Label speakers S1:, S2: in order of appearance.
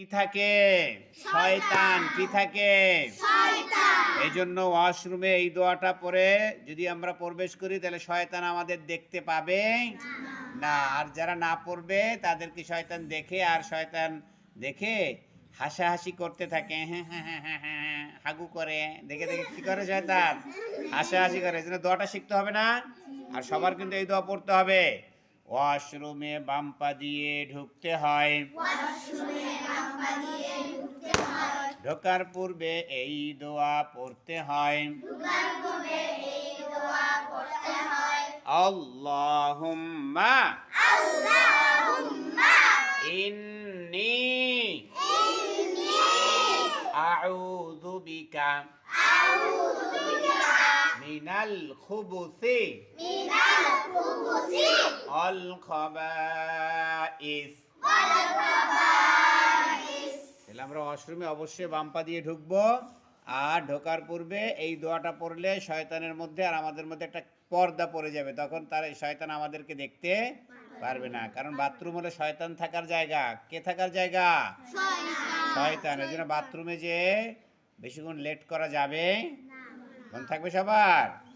S1: কি থাকে? শয়তান কি থাকে? এই জন্য ওয়াশরুমে এই দোয়াটা পরে যদি আমরা প্রবেশ করি তাহলে শয়তান আমাদের দেখতে পাবে? না আর যারা না পড়বে তাদেরকে শয়তান দেখে আর শয়তান দেখে হাসাহাসি করতে থাকে। হ্যাঁ হ্যাঁ হ্যাঁ হ্যাঁ হ্যাঁ হ্যাঁ, হাগু করে। দেখে দেখে কি করে শয়তান? হাসাহাসি করে। এই জন্য দোয়াটা শিখতে হবে না? আর সবার কিন্তু এই দোয়া পড়তে হবে। ওয়াশরুমে বাম পা দিয়ে ঢুকতে হয়। ঢোকার পূর্বে এই দোয়া পড়তে হয়। আল্লাহুম্মা। ইন্নি। আউযু বিকা। মিনাল খুবুসি। অল খাবাইস তাহলে আমরা ওয়াশরুমে অবশ্যই বাম্পা দিয়ে ঢুকবো। আর ঢোকার পূর্বে এই দোয়াটা পড়লে শয়তানের মধ্যে আর আমাদের মধ্যে একটা পর্দা পড়ে যাবে। তখন তার শয়তান আমাদেরকে দেখতে পারবে না। কারণ বাথরুম হলো শয়তান থাকার জায়গা। কে থাকার জায়গা? শয়তান। এই জন্য বাথরুমে যে বেশিক্ষণ লেট করা যাবে। মন থাকবে সবার?